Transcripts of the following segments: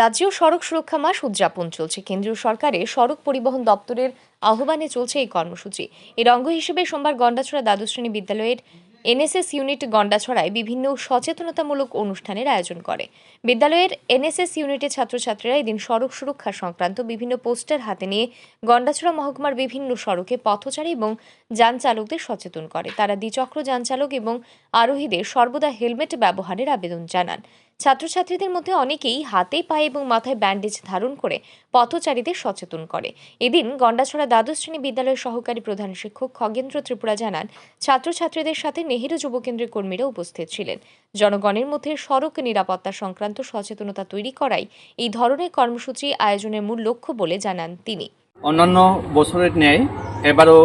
রাজ্য সড়ক সুরক্ষা মাস উদযাপন চলছে। কেন্দ্রীয় সরকারের সড়ক পরিবহন দপ্তরের আহ্বানে চলছে এই কর্মসূচি। এর অঙ্গ হিসেবে সোমবার গন্ডাছড়া দ্বাদশ শ্রেণি বিদ্যালয়ের এনএসএস ইউনিট গন্ডাছড়ায় বিভিন্ন সচেতনতামূলক অনুষ্ঠানের আয়োজন করে। বিদ্যালয়ের এনএসএস ইউনিটের ছাত্রছাত্রীরা এদিন সড়ক সুরক্ষা সংক্রান্ত বিভিন্ন পোস্টার হাতে নিয়ে গন্ডাছড়া মহকুমার বিভিন্ন সড়কে পথচারী এবং যান চালকদের সচেতন করে। তারা দ্বিচক্র যান চালক এবং আরোহীদের সর্বদা হেলমেট ব্যবহারের আবেদন জানান। ছাত্রছাত্রীদের মধ্যে অনেকেই হাতে পায়ে এবং মাথায় ব্যান্ডেজ ধারণ করে পথচারীদের সচেতন করে। এদিন গন্ডাছড়া দ্বাদশ শ্রেণি বিদ্যালয়ের সহকারী প্রধান শিক্ষক খগেন্দ্র ত্রিপুরা জানান, ছাত্রছাত্রীদের সাথে নেহেরু যুব কেন্দ্রের কর্মীরা উপস্থিত ছিলেন। জনগণের মধ্যে সড়ক নিরাপত্তা সংক্রান্ত সচেতনতা তৈরি করাই এই ধরনের কর্মসূচি আয়োজনের মূল লক্ষ্য বলে জানান তিনি। অন্যান্য বছরের ন্যায় এবারও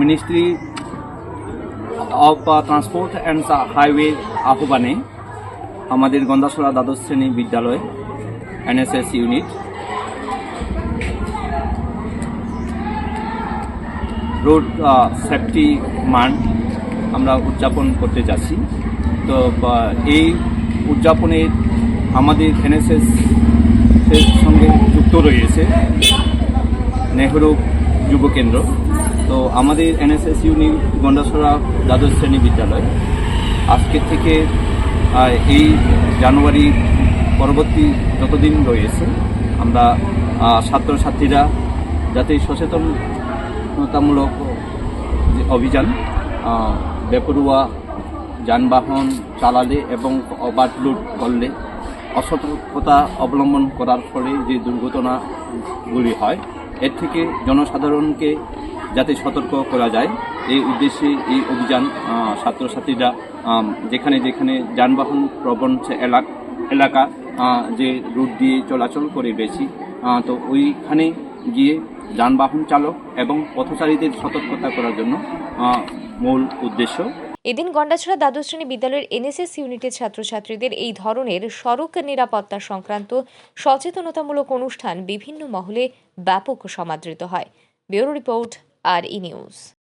ministry of transport and highway আহ্বানে আমাদের গন্ধাসরা দ্বাদশ শ্রেণি বিদ্যালয়, NSS unit. Road safety month আমরা উদযাপন করতে যাচ্ছি। তো এই উদযাপনে আমাদের এনএসএস এর সঙ্গে যুক্ত রয়েছে নেহরু যুব কেন্দ্র। তো, আমাদের এনএসএস ইউনিট গন্ডাছড়া দ্বাদশ শ্রেণি বিদ্যালয় আজকে থেকে এই জানুয়ারি পরবর্তী যতদিন রয়েছে, আমরা ছাত্রছাত্রীরা যাতে সচেতনতামূলক যে অভিযান বেপরুয়া যানবাহন চালালে এবং ওভারলোড করলে অসতর্কতা অবলম্বন করার ফলে যে দুর্ঘটনাগুলি হয়, এর থেকে জনসাধারণকে যাতে সতর্ক করা যায়। এই উদ্দেশ্যে এই অভিযান ছাত্রছাত্রীরা যেখানে যেখানে যানবাহন প্রবণ এলাকা যে রুট দিয়ে চলাচল করে বেশি তো ওইখানে গিয়ে যানবাহন চালক এবং পথচারীদের সতর্কতা করার জন্য মূল উদ্দেশ্য। এদিন গন্ডাছড়া দ্বাদশ শ্রেণি বিদ্যালয়ের এনএসএস ইউনিটের ছাত্রছাত্রীদের এই ধরনের সড়ক নিরাপত্তা সংক্রান্ত সচেতনতামূলক অনুষ্ঠান বিভিন্ন মহলে ব্যাপক সমাদৃত হয়। Bureau report are in use.